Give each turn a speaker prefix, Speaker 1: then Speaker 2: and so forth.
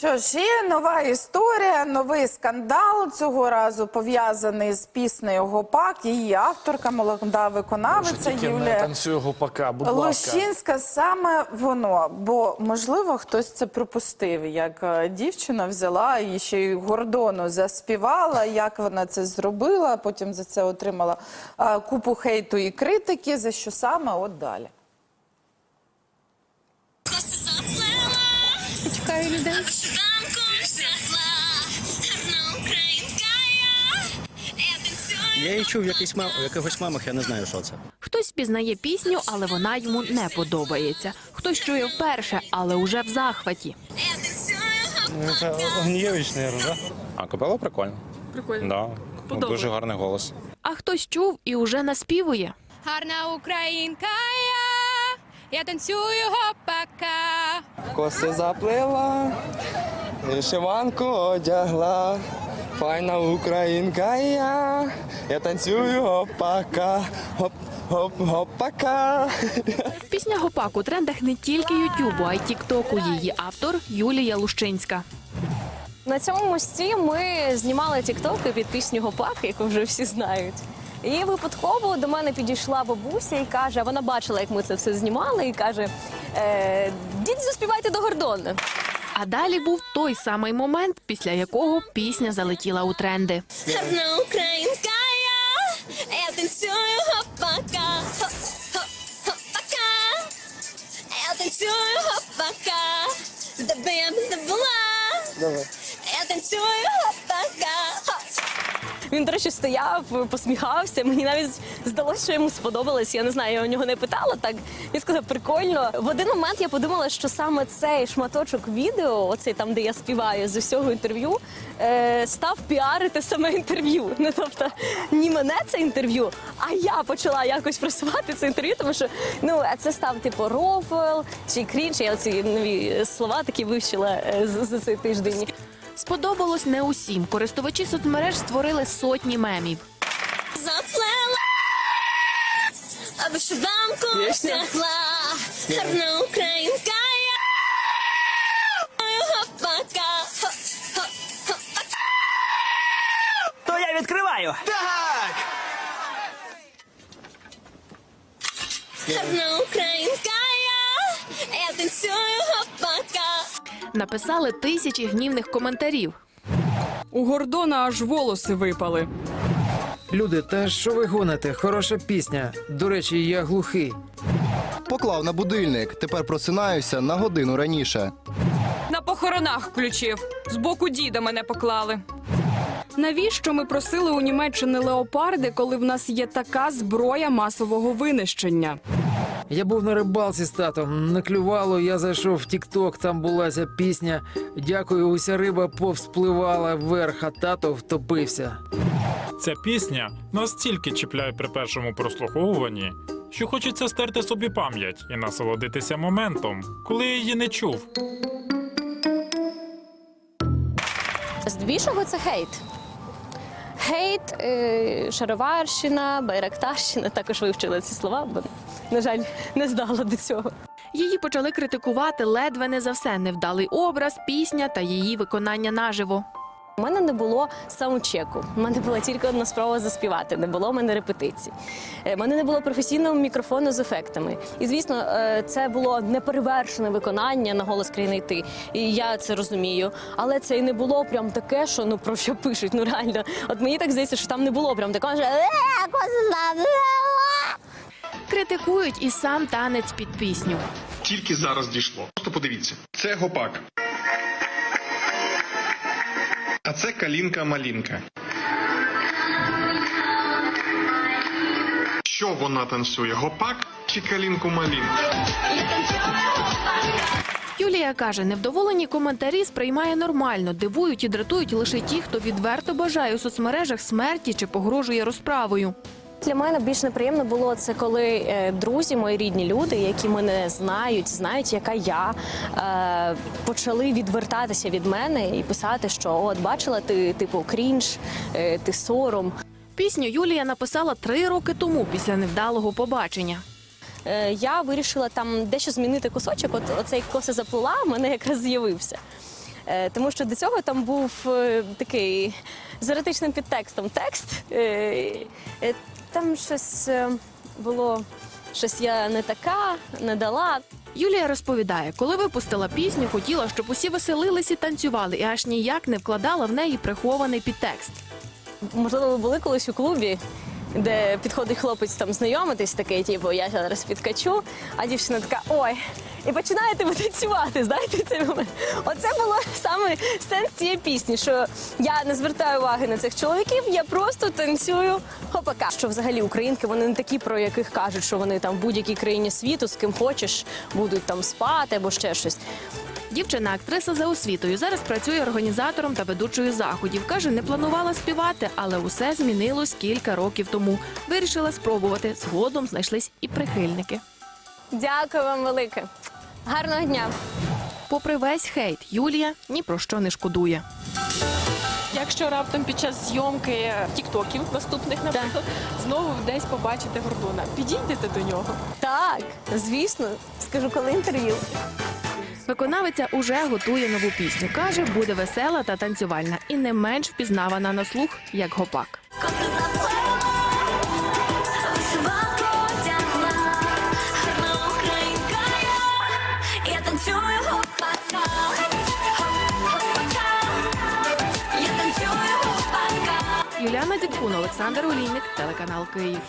Speaker 1: Що ж, і нова історія, новий скандал цього разу пов'язаний з піснею Гопак. Її авторка, молода виконавиця
Speaker 2: не
Speaker 1: Юлія
Speaker 2: танцює гопака, будь ласка.
Speaker 1: Лущинська. Саме воно, бо можливо хтось це пропустив. Як е, дівчина взяла і ще й гордону заспівала, як вона це зробила. Потім за це отримала е, купу хейту і критики. За що саме от далі.
Speaker 3: Чекаю людей.
Speaker 4: Я її чув в якихось, мем, в якихось мемах, я не знаю, що це.
Speaker 3: Хтось пізнає пісню, але вона йому не подобається. Хтось чує вперше, але уже в захваті.
Speaker 5: Ну, Це Огнієвич, мабуть, да?
Speaker 6: А капела прикольно.
Speaker 3: Прикольно.
Speaker 6: Да. Дуже гарний голос.
Speaker 3: А хтось чув і уже наспівує.
Speaker 7: Гарна українка я, я танцюю гопака.
Speaker 8: Коси заплила, вишиванку одягла. Файна українка я, я танцюю гопака, гоп, гоп, гопака.
Speaker 3: Пісня Гопак у трендах не тільки Ютубу, а й Тіктоку. Її автор Юлія Лущинська.
Speaker 9: На цьому мості ми знімали тіктоки під пісню Гопак, яку вже всі знають. І випадково до мене підійшла бабуся і каже, вона бачила, як ми це все знімали, і каже: е, діть заспівайте до гордони.
Speaker 3: А далі був той самий момент, після якого пісня залетіла у тренди.
Speaker 7: Гарна українка я, я танцюю
Speaker 9: Він, до речі, стояв, посміхався. Мені навіть здалося, що йому сподобалось. Я не знаю, я у нього не питала так. Він сказав, прикольно. В один момент я подумала, що саме цей шматочок відео, оцей там, де я співаю з усього інтерв'ю, е, став піарити саме інтерв'ю. Ну тобто, ні мене це інтерв'ю, а я почала якось просувати це інтерв'ю, тому що ну це став типу рофл чи крінж. Я ці нові слова такі вивчила е, за, цей тиждень.
Speaker 3: Сподобалось не усім. Користувачі соцмереж створили сотні мемів.
Speaker 7: Заплела, а вишиванку одягла. Гарна українка.
Speaker 4: То я відкриваю.
Speaker 7: Гарна українка я, я танцюю.
Speaker 3: Написали тисячі гнівних коментарів.
Speaker 10: У Гордона аж волоси випали.
Speaker 11: Люди, та що ви гоните? Хороша пісня. До речі, я глухий.
Speaker 12: Поклав на будильник. Тепер просинаюся на годину раніше.
Speaker 10: На похоронах включив. З боку діда мене поклали. Навіщо ми просили у Німеччини леопарди, коли в нас є така зброя масового винищення?
Speaker 11: Я був на рибалці з татом. Не клювало, я зайшов в Тік-Ток, там була ця пісня. Дякую, уся риба повспливала вверх, а тато втопився.
Speaker 5: Ця пісня настільки чіпляє при першому прослуховуванні, що хочеться стерти собі пам'ять і насолодитися моментом, коли я її не чув.
Speaker 9: Здебільшого це хейт. Хейт, е, шароварщина, байрактарщина. Також вивчила ці слова, бо, на жаль, не здала до цього.
Speaker 3: Її почали критикувати ледве не за все невдалий образ, пісня та її виконання наживо.
Speaker 9: У мене не було саундчеку. У мене була тільки одна спроба заспівати, не було в мене репетицій. У мене не було професійного мікрофону з ефектами. І звісно, е, це було неперевершене виконання на голос країни йти. І я це розумію. Але це і не було прям таке, що ну про що пишуть. Ну реально, от мені так здається, що там не було прям такого. що «Е, е».
Speaker 3: Критикують і сам танець під пісню.
Speaker 13: Тільки зараз дійшло. Просто подивіться. Це гопак. А це калінка-малінка. Що вона танцює? Гопак чи калінку-малінку?
Speaker 3: Юлія каже, невдоволені коментарі сприймає нормально, дивують і дратують лише ті, хто відверто бажає у соцмережах смерті чи погрожує розправою.
Speaker 9: Для мене більш неприємно було це, коли е, друзі, мої рідні люди, які мене знають, знають, яка я, е, почали відвертатися від мене і писати, що от бачила ти типу крінж, е, ти сором.
Speaker 3: Пісню Юлія написала три роки тому після невдалого побачення.
Speaker 9: Я вирішила там дещо змінити кусочок. От оцей коси заплила, в мене якраз з'явився. Тому що до цього там був такий з еротичним підтекстом текст. Там щось е, було, щось я не така, не дала.
Speaker 3: Юлія розповідає, коли випустила пісню, хотіла, щоб усі веселились і танцювали, і аж ніяк не вкладала в неї прихований підтекст.
Speaker 9: Можливо, ви були колись у клубі, де підходить хлопець там знайомитись, такий, типу, я зараз підкачу, а дівчина така ой. І починаєте ви танцювати, знаєте цей момент. Оце було саме сенс цієї пісні, що я не звертаю уваги на цих чоловіків, я просто танцюю хопака. Що взагалі українки вони не такі, про яких кажуть, що вони там в будь-якій країні світу з ким хочеш будуть там спати або ще щось.
Speaker 3: Дівчина актриса за освітою. Зараз працює організатором та ведучою заходів. Каже, не планувала співати, але усе змінилось кілька років тому. Вирішила спробувати. Згодом знайшлись і прихильники.
Speaker 9: Дякую вам велике. Гарного дня.
Speaker 3: Попри весь хейт, Юлія ні про що не шкодує.
Speaker 14: Якщо раптом під час зйомки тіктоків наступних, наприклад, знову десь побачите Гордона, підійдете до нього.
Speaker 9: Так, звісно, скажу, коли інтерв'ю.
Speaker 3: Виконавиця уже готує нову пісню. Каже, буде весела та танцювальна і не менш впізнавана на слух, як гопак. Юліана Дідкун, Олександр Олійник, телеканал Київ.